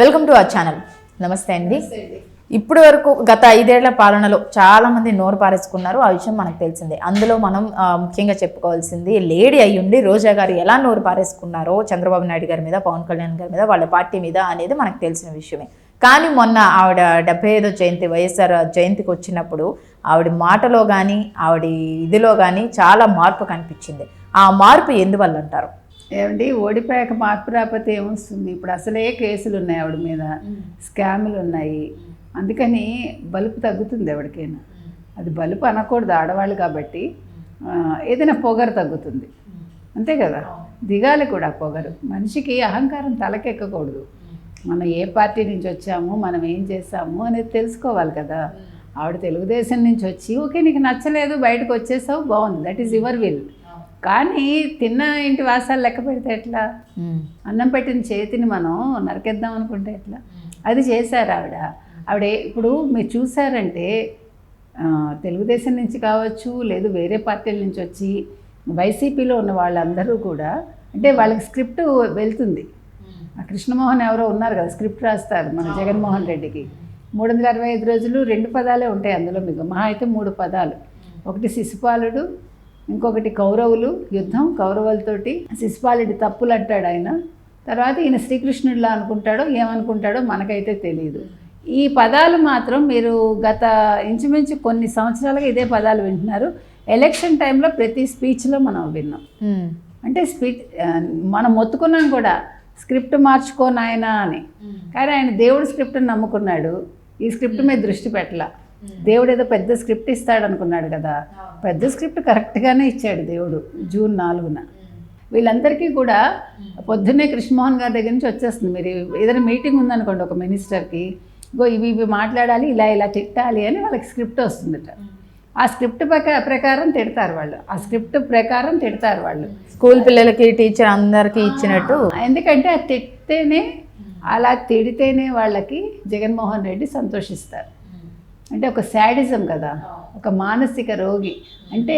Welcome to our channel నమస్తే అండి. ఇప్పటి వరకు గత ఐదేళ్ళ పాలనలో చాలా మంది నోరు పారేసుకున్నారు. ఆ విషయం మనకు తెలిసిందే. అందులో మనం ముఖ్యంగా చెప్పుకోవాల్సింది లేడీ అయ్యుండి రోజా గారు ఎలా నోరు పారేసుకున్నారో చంద్రబాబు నాయుడు గారి మీద పవన్ కళ్యాణ్ గారి మీద వాళ్ళ పార్టీ మీద అనేది మనకు తెలిసిన విషయమే. కానీ మొన్న ఆవిడ డెబ్బై ఐదో జయంతి వైఎస్ఆర్ జయంతికి వచ్చినప్పుడు ఆవిడ మాటలో కానీ ఆవిడ ఇదిలో కానీ చాలా మార్పు కనిపించింది. ఆ మార్పు ఎందువల్ల అంటారు ఏమండి? ఓడిపోయాక మార్పు రాకపోతే ఏమొస్తుంది? ఇప్పుడు అసలే కేసులు ఉన్నాయి ఆవిడ మీద. స్కాములు ఉన్నాయి అందుకని బలుపు తగ్గుతుంది ఎవరికైనా. అది బలుపు అనకూడదు ఆడవాళ్ళు కాబట్టి. ఏదైనా పొగరు తగ్గుతుంది. అంతే కదా? దిగాలి కూడా పొగరు. మనిషికి అహంకారం తలకెక్కకూడదు. మనం ఏ పార్టీ నుంచి వచ్చాము మనం ఏం చేస్తాము అనేది తెలుసుకోవాలి కదా? ఆవిడ తెలుగుదేశం నుంచి వచ్చి ఓకే నీకు నచ్చలేదు బయటకు వచ్చేసావు బాగుంది. దట్ ఈస్ యువర్ విల్ కానీ తిన్న ఇంటి వాసాలు లెక్క పెడితే ఎట్లా? అన్నం పెట్టిన చేతిని మనం నరికేద్దాం అనుకుంటే ఎట్లా? అది చేశారు ఆవిడ. ఆవిడ ఇప్పుడు మీరు చూసారంటే తెలుగుదేశం నుంచి కావచ్చు లేదు వేరే పార్టీల నుంచి వచ్చి వైసీపీలో ఉన్న వాళ్ళందరూ కూడా అంటే వాళ్ళకి స్క్రిప్ట్ వెళ్తుంది. కృష్ణమోహన్ ఎవరో ఉన్నారు కదా స్క్రిప్ట్ రాస్తారు మన జగన్మోహన్ రెడ్డికి. మూడు వందల అరవై ఐదు రోజులు రెండు పదాలే ఉంటాయి అందులో మీకు. మహా అయితే మూడు పదాలు. ఒకటి శిశుపాలుడు ఇంకొకటి కౌరవులు యుద్ధం కౌరవులతోటి శిశుపాలుడి తప్పులు అంటాడు ఆయన. తర్వాత ఈయన శ్రీకృష్ణుడిలా అనుకుంటాడో ఏమనుకుంటాడో మనకైతే తెలియదు ఈ పదాలు మాత్రం మీరు గత ఇంచుమించు కొన్ని సంవత్సరాలుగా ఇదే పదాలు వింటున్నారు. ఎలక్షన్ టైంలో ప్రతి స్పీచ్లో మనం విన్నాం. అంటే స్పీచ్ మనం మొత్తుకున్నాం కూడా స్క్రిప్ట్ మార్చుకో నాయనా అని. కానీ ఆయన దేవుడు స్క్రిప్ట్ని నమ్ముకున్నాడు. ఈ స్క్రిప్ట్ మీద దృష్టి పెట్టల. దేవుడు ఏదో పెద్ద స్క్రిప్ట్ ఇస్తాడు అనుకున్నాడు కదా పెద్ద స్క్రిప్ట్ కరెక్ట్గానే ఇచ్చాడు దేవుడు జూన్ నాలుగున. వీళ్ళందరికీ కూడా పొద్దున్నే కృష్ణమోహన్ గారి దగ్గర నుంచి వచ్చేస్తుంది. మీరు ఏదైనా మీటింగ్ ఉందనుకోండి ఒక మినిస్టర్కి ఇగో ఇవి ఇవి మాట్లాడాలి ఇలా ఇలా తిట్టాలి అని వాళ్ళకి స్క్రిప్ట్ వస్తుందట. ఆ స్క్రిప్ట్ ప్రకా- ప్రకారం తిడతారు వాళ్ళు. ఆ స్క్రిప్ట్ ప్రకారం తిడతారు వాళ్ళు. స్కూల్ పిల్లలకి టీచర్ అందరికీ ఇచ్చినట్టు. ఎందుకంటే అది తిడితేనే అలా తిడితేనే వాళ్ళకి జగన్మోహన్ రెడ్డి సంతోషిస్తారు. అంటే ఒక శాడిజం కదా ఒక మానసిక రోగి. అంటే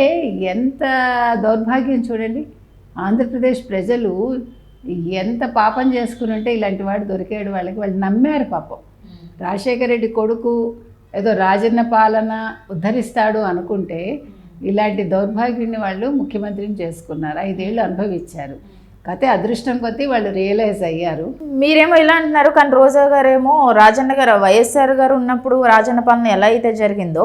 ఎంత దౌర్భాగ్యం చూడండి. ఆంధ్రప్రదేశ్ ప్రజలు ఎంత పాపం చేసుకుని ఉంటే ఇలాంటి వాడు దొరికాడు వాళ్ళకి వాళ్ళు నమ్మారు పాపం. రాజశేఖర రెడ్డి కొడుకు ఏదో రాజన్న పాలన ఉద్ధరిస్తాడు అనుకుంటే ఇలాంటి దౌర్భాగ్యుని వాళ్ళు ముఖ్యమంత్రిని చేసుకున్నారు? ఐదేళ్ళు అనుభవించారు. కాకపోతే అదృష్టం కొద్దీ వాళ్ళు రియలైజ్ అయ్యారు. మీరేమో ఇలా అంటున్నారు కానీ రోజా గారేమో రాజన్న గారు వైఎస్ఆర్ గారు ఉన్నప్పుడు రాజన్న పాలన ఎలా అయితే జరిగిందో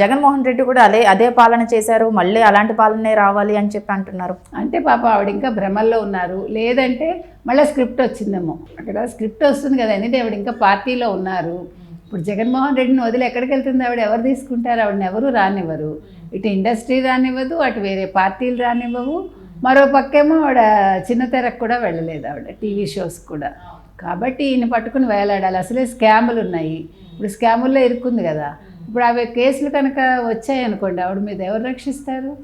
జగన్మోహన్ రెడ్డి కూడా అదే అదే పాలన చేశారు మళ్ళీ అలాంటి పాలనే రావాలి అని చెప్పి అంటున్నారు. అంటే పాప ఆవిడ ఇంకా భ్రమల్లో ఉన్నారు. లేదంటే మళ్ళీ స్క్రిప్ట్ వచ్చిందేమో. అక్కడ స్క్రిప్ట్ వస్తుంది కదా ఎందుకంటే ఆవిడ ఇంకా పార్టీలో ఉన్నారు. ఇప్పుడు జగన్మోహన్ రెడ్డిని వదిలి ఎక్కడికి వెళ్తుంది? ఆవిడ ఎవరు తీసుకుంటారు? ఆవిడని ఎవరు రానివ్వరు. ఇటు ఇండస్ట్రీ రానివ్వదు అటు వేరే పార్టీలు రానివ్వవు. మరో పక్కేమో ఆవిడ చిన్న తెరకు కూడా వెళ్ళలేదు ఆవిడ టీవీ షోస్ కూడా. కాబట్టి ఈయన పట్టుకుని వేలాడాలి. అసలే స్కాములు ఉన్నాయి. ఇప్పుడు స్కాముల్లో ఇరుక్కుంది కదా. ఇప్పుడు అవి కేసులు కనుక వచ్చాయి అనుకోండి ఆవిడ మీద ఎవరు రక్షిస్తారు?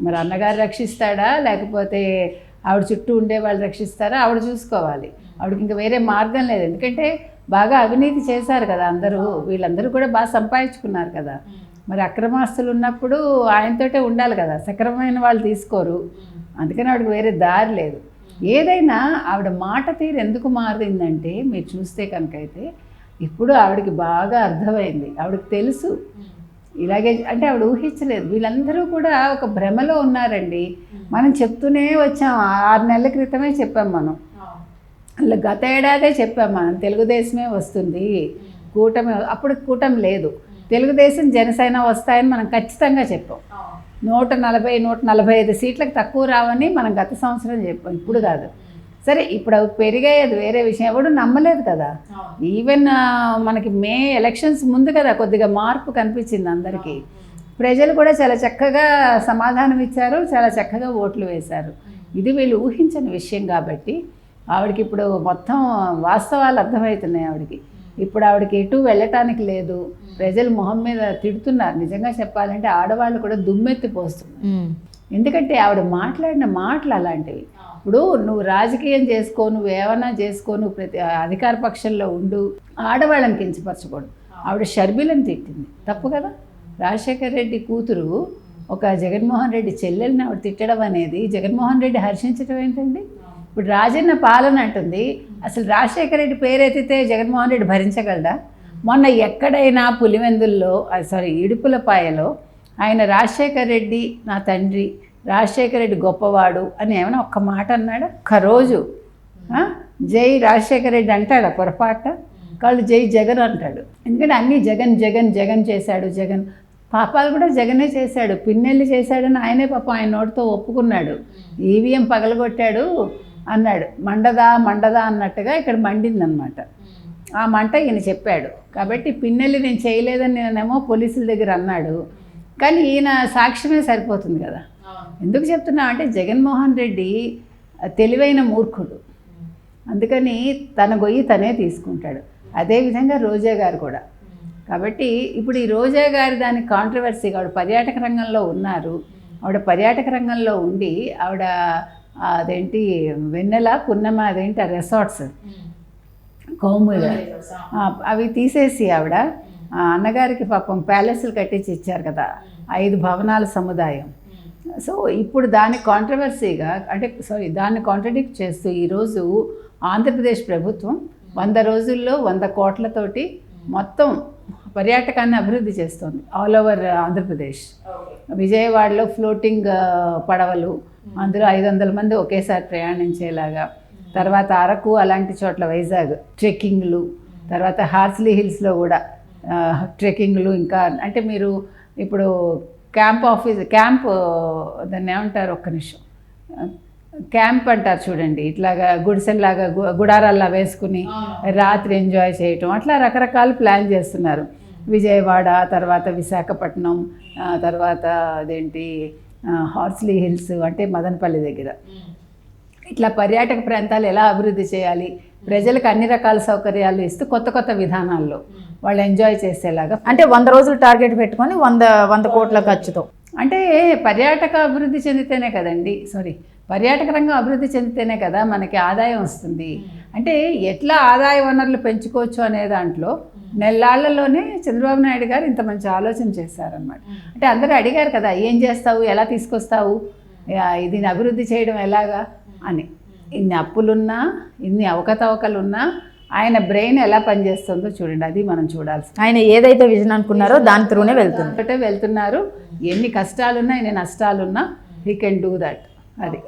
మరి అన్నగారు రక్షిస్తాడా? లేకపోతే ఆవిడ చుట్టూ ఉండే వాళ్ళు రక్షిస్తారా? ఆవిడ చూసుకోవాలి. ఆవిడకి ఇంకా వేరే మార్గం లేదు. ఎందుకంటే బాగా అవినీతి చేశారు కదా అందరూ. వీళ్ళందరూ కూడా బాగా సంపాదించుకున్నారు కదా. మరి అక్రమాస్తులు ఉన్నప్పుడు ఆయనతోటే ఉండాలి కదా. సక్రమమైన వాళ్ళు తీసుకోరు. అందుకని ఆవిడకి వేరే దారి లేదు. ఏదైనా ఆవిడ మాట తీరు ఎందుకు మారిందంటే మీరు చూస్తే కనుక అయితే ఇప్పుడు ఆవిడకి బాగా అర్థమైంది. ఆవిడకి తెలుసు. ఇలాగే అంటే ఆవిడ ఊహించలేదు. వీళ్ళందరూ కూడా ఒక భ్రమలో ఉన్నారండి. మనం చెప్తూనే వచ్చాం. ఆరు నెలల క్రితమే చెప్పాం మనం. అలా గత ఏడాదే చెప్పాం మనం. తెలుగుదేశమే వస్తుంది. కూటమి అప్పుడు కూటమి లేదు. తెలుగుదేశం జనసేన వస్తాయని మనం ఖచ్చితంగా చెప్పాం. నూట నలభై నూట నలభై ఐదు సీట్లకు తక్కువ రావని మనం గత సంవత్సరం చెప్పాం. ఇప్పుడు కాదు. సరే ఇప్పుడు అవి పెరిగాయి అది వేరే విషయం. ఎవడు నమ్మలేదు కదా. ఈవెన్ మనకి మే ఎలక్షన్స్ ముందు కదా కొద్దిగా మార్పు కనిపించింది అందరికీ. ప్రజలు కూడా చాలా చక్కగా సమాధానం ఇచ్చారు చాలా చక్కగా ఓట్లు వేశారు. ఇది వీళ్ళు ఊహించని విషయం కాబట్టి ఆవిడకి ఇప్పుడు మొత్తం వాస్తవాలు అర్థమవుతున్నాయి ఆవిడకి. ఇప్పుడు ఆవిడకి ఎటు వెళ్ళటానికి లేదు. ప్రజలు మొహం మీద తిడుతున్నారు. నిజంగా చెప్పాలంటే ఆడవాళ్ళు కూడా దుమ్మెత్తి పోస్తున్నారు ఎందుకంటే ఆవిడ మాట్లాడిన మాటలు అలాంటివి. ఇప్పుడు నువ్వు రాజకీయం చేసుకో నువ్వు ఏమన్నా చేసుకో నువ్వు ప్రతి అధికార పక్షంలో ఉండు. ఆడవాళ్ళని కించపరచకూడదు. ఆవిడ షర్మిలను తిట్టింది. తప్పు కదా? రాజశేఖర్ రెడ్డి కూతురు ఒక జగన్మోహన్ రెడ్డి చెల్లెల్ని ఆవిడ తిట్టడం అనేది జగన్మోహన్ రెడ్డి హర్షించడం ఏంటండి? ఇప్పుడు రాజన్న పాలన అంటుంది అసలు రాజశేఖర రెడ్డి పేరు ఎత్తితే జగన్మోహన్ రెడ్డి భరించగలడా? మొన్న ఎక్కడైనా పులివెందుల్లో సారీ ఇడుపులపాయలో ఆయన రాజశేఖర రెడ్డి నా తండ్రి రాజశేఖర రెడ్డి గొప్పవాడు అని ఏమైనా ఒక్క మాట అన్నాడా? ఒక్క రోజు? జై రాజశేఖర రెడ్డి అంటాడా పొరపాట? వాళ్ళు జై జగన్ అంటాడు. ఎందుకంటే అన్నీ జగన్ జగన్ జగన్ చేశాడు జగన్. పాపాలు కూడా జగనే చేశాడు పిన్నెల్లి చేశాడని ఆయనే పాపం ఆయన నోటితో ఒప్పుకున్నాడు. ఈవీఎం పగలగొట్టాడు అన్నాడు. మండదా మండదా అన్నట్టుగా ఇక్కడ మండిందనమాట ఆ మంట ఈయన చెప్పాడు. కాబట్టి పిన్నెల్లి నేను చేయలేదని నేనేమో పోలీసుల దగ్గర అన్నాడు. కానీ ఈయన సాక్ష్యమే సరిపోతుంది కదా. ఎందుకు చెప్తున్నా అంటే జగన్మోహన్ రెడ్డి తెలివైన మూర్ఖుడు. అందుకని తన గొయ్యి తనే తీసుకుంటాడు. అదేవిధంగా రోజా గారు కూడా. కాబట్టి ఇప్పుడు ఈ రోజా గారి దాని కాంట్రవర్సీ ఆవిడ పర్యాటక రంగంలో ఉన్నారు. ఆవిడ పర్యాటక రంగంలో ఉండి ఆవిడ అదేంటి వెన్నెల పున్నమ అదేంటి ఆ రెసార్ట్స్ కౌముల అవి తీసేసి ఆవిడ అన్నగారికి పాపం ప్యాలెస్లు కట్టించి ఇచ్చారు కదా ఐదు భవనాల సముదాయం. సో ఇప్పుడు దాని కాంట్రవర్సీగా అంటే సారీ దాన్ని కాంట్రడిక్ట్ చేస్తూ ఈరోజు ఆంధ్రప్రదేశ్ ప్రభుత్వం వంద రోజుల్లో వంద కోట్లతోటి మొత్తం పర్యాటకాన్ని అభివృద్ధి చేస్తుంది ఆల్ ఓవర్ ఆంధ్రప్రదేశ్. విజయవాడలో ఫ్లోటింగ్ పడవలు అందులో ఐదు వందల మంది ఒకేసారి ప్రయాణించేలాగా తర్వాత అరకు అలాంటి చోట్ల వైజాగ్ ట్రెక్కింగ్లు తర్వాత హార్స్లీ హిల్స్లో కూడా ఆ, ట్రెక్కింగ్లు ఇంకా అంటే మీరు ఇప్పుడు క్యాంప్ ఆఫీస్ క్యాంప్ దాన్ని ఏమంటారు ఒక్క నిమిషం. క్యాంప్ అంటారు చూడండి ఇట్లాగా గుడిసెల్లాగా గుడారాల్లా వేసుకుని రాత్రి ఎంజాయ్ చేయటం అట్లా రకరకాల ప్లాన్ చేస్తున్నారు. విజయవాడ తర్వాత విశాఖపట్నం తర్వాత అదేంటి హార్స్లీ హిల్స్ అంటే మదనపల్లి దగ్గర. ఇట్లా పర్యాటక ప్రాంతాలు ఎలా అభివృద్ధి చేయాలి? ప్రజలకు అన్ని రకాల సౌకర్యాలు ఇస్తూ కొత్త కొత్త విధానాల్లో వాళ్ళు ఎంజాయ్ చేసేలాగా అంటే వంద రోజులు టార్గెట్ పెట్టుకొని వంద వంద కోట్ల ఖర్చుతో. అంటే పర్యాటక అభివృద్ధి చెందితేనే కదండి. సారీ పర్యాటక రంగం అభివృద్ధి చెందితేనే కదా మనకి ఆదాయం వస్తుంది. అంటే ఎట్లా ఆదాయ వనరులు పెంచుకోవచ్చు అనే దాంట్లో నెల్లాళ్ళలోనే చంద్రబాబు నాయుడు గారు ఇంత మంచి ఆలోచన చేశారనమాట అంటే అందరూ అడిగారు కదా ఏం చేస్తావు? ఎలా తీసుకొస్తావు? దీన్ని అభివృద్ధి చేయడం ఎలాగా? అని. ఇన్ని అప్పులున్నా ఇన్ని అవకతవకలున్నా ఆయన బ్రెయిన్ ఎలా పనిచేస్తుందో చూడండి అది మనం చూడాల్సి ఆయన ఏదైతే విజన్ అనుకున్నారో దాని త్రూనే వెళ్తుంది. ఒకటే వెళ్తున్నారు. ఎన్ని కష్టాలున్నా ఎన్ని నష్టాలున్నా హీ కెన్ డూ దట్ అది.